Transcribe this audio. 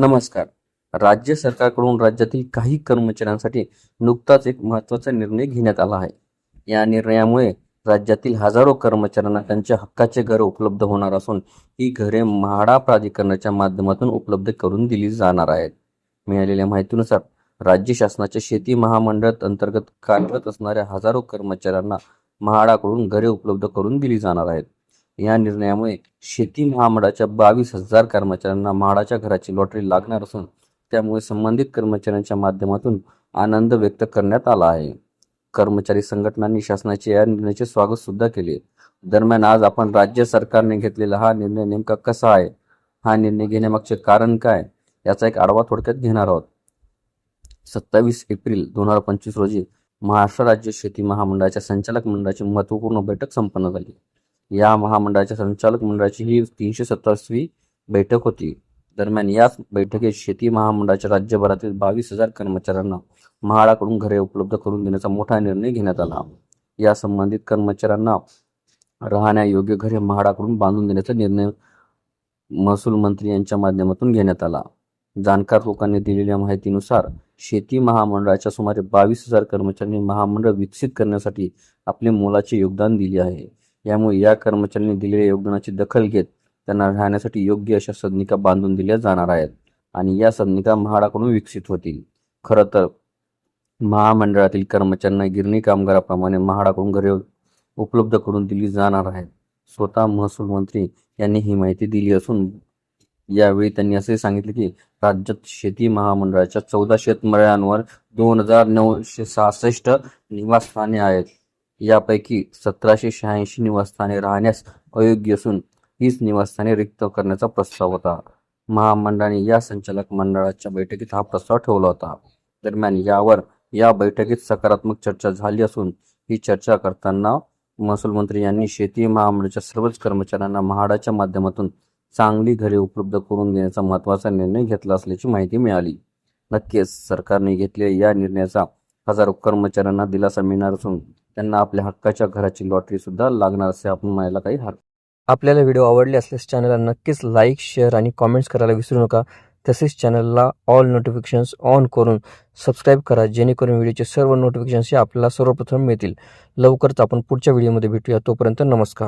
नमस्कार. राज्य सरकारकडून राज्यातील काही कर्मचाऱ्यांसाठी नुकताच एक महत्त्वाचा निर्णय घेण्यात आला आहे. या निर्णयामुळे राज्यातील हजारो कर्मचाऱ्यांना त्यांच्या हक्काचे घर उपलब्ध होणार असून ही घरे म्हाडा प्राधिकरणाच्या माध्यमातून उपलब्ध करून दिली जाणार आहेत. मिळालेल्या माहितीनुसार राज्य शासनाच्या शेती महामंडळ अंतर्गत कार्यरत असणाऱ्या हजारो कर्मचाऱ्यांना म्हाडाकडून घरे उपलब्ध करून दिली जाणार आहेत. या निर्णयामुळे शेती महामंडळाच्या बावीस हजार कर्मचाऱ्यांना म्हाडाच्या घराची लॉटरी लागणार असून त्यामुळे संबंधित कर्मचाऱ्यांच्या माध्यमातून आनंद व्यक्त करण्यात आला आहे. कर्मचारी संघटनांनी शासनाचे या निर्णयाचे स्वागत सुद्धा केले. दरम्यान आज आपण राज्य सरकारने घेतलेला हा निर्णय नेमका कसा आहे? हा निर्णय घेण्यामागचे कारण काय? याचा एक आढावा थोडक्यात घेणार आहोत. सत्तावीस एप्रिल दोन हजार पंचवीस रोजी महाराष्ट्र राज्य शेती महामंडळाच्या संचालक मंडळाची महत्त्वपूर्ण बैठक संपन्न झाली. या महामंडळाच्या संचालक मंडळाची ही तीनशे सत्तावीसवी बैठक होती. दरम्यान याच बैठकीत शेती महामंडळाच्या राज्यभरातील बावीस हजार कर्मचाऱ्यांना म्हाडाकडून घरे उपलब्ध करून देण्याचा मोठा निर्णय घेण्यात आला. या संबंधित कर्मचाऱ्यांना राहण्यायोग्य घरे म्हाडाकडून बांधून देण्याचा निर्णय महसूल मंत्री यांच्या माध्यमातून घेण्यात आला. जाणकार लोकांनी दिलेल्या माहितीनुसार शेती महामंडळाच्या सुमारे बावीस हजार कर्मचाऱ्यांनी महामंडळ विकसित करण्यासाठी आपले मोलाचे योगदान दिले आहे. यामुळे या कर्मचाऱ्यांनी दिलेल्या योगदानाची दखल घेत त्यांना राहण्यासाठी योग्य अशा सदनिका बांधून दिल्या जाणार आहेत आणि या सदनिका म्हाडाकडून विकसित होतील. खरं तर महामंडळातील कर्मचाऱ्यांना गिरणी कामगाराप्रमाणे म्हाडाकडून घरे उपलब्ध करून दिली जाणार आहेत. स्वतः महसूल मंत्री यांनी ही माहिती दिली असून यावेळी त्यांनी असे सांगितले की राज्यात शेती महामंडळाच्या चौदा शेतमळ्यांवर दोन हजार नऊशे सहासष्ट निवासस्थाने आहेत. यापैकी सतराशे शहाऐंशी निवासस्थाने राहण्यास अयोग्य असून हीच निवासस्थाने रिक्त करण्याचा प्रस्ताव होता. महामंडळाने या संचालक मंडळाच्या बैठकीत हा प्रस्ताव ठेवला होता. दरम्यान यावर या बैठकीत सकारात्मक चर्चा झाली असून ही चर्चा करताना महसूल मंत्री यांनी शेती महामंडळाच्या सर्वच कर्मचाऱ्यांना म्हाडाच्या माध्यमातून चांगली घरे उपलब्ध करून देण्याचा महत्त्वाचा निर्णय घेतला असल्याची माहिती मिळाली. नक्कीच सरकारने घेतलेल्या या निर्णयाचा हजारो कर्मचाऱ्यांना दिलासा मिळणार असून त्यांना आपल्या हक्काच्या घराची लॉटरी सुद्धा लागणार असे आपण म्हणायला काही हरकत आपल्याला व्हिडिओ आवडले असल्यास चॅनलला नक्कीच लाईक शेअर आणि कॉमेंट्स करायला विसरू नका. तसेच चॅनलला ऑल नोटिफिकेशन्स ऑन करून सबस्क्राईब करा जेणेकरून व्हिडिओचे सर्व नोटिफिकेशन्स हे आपल्याला सर्वप्रथम मिळतील. लवकरच आपण पुढच्या व्हिडिओमध्ये भेटूया. तोपर्यंत नमस्कार.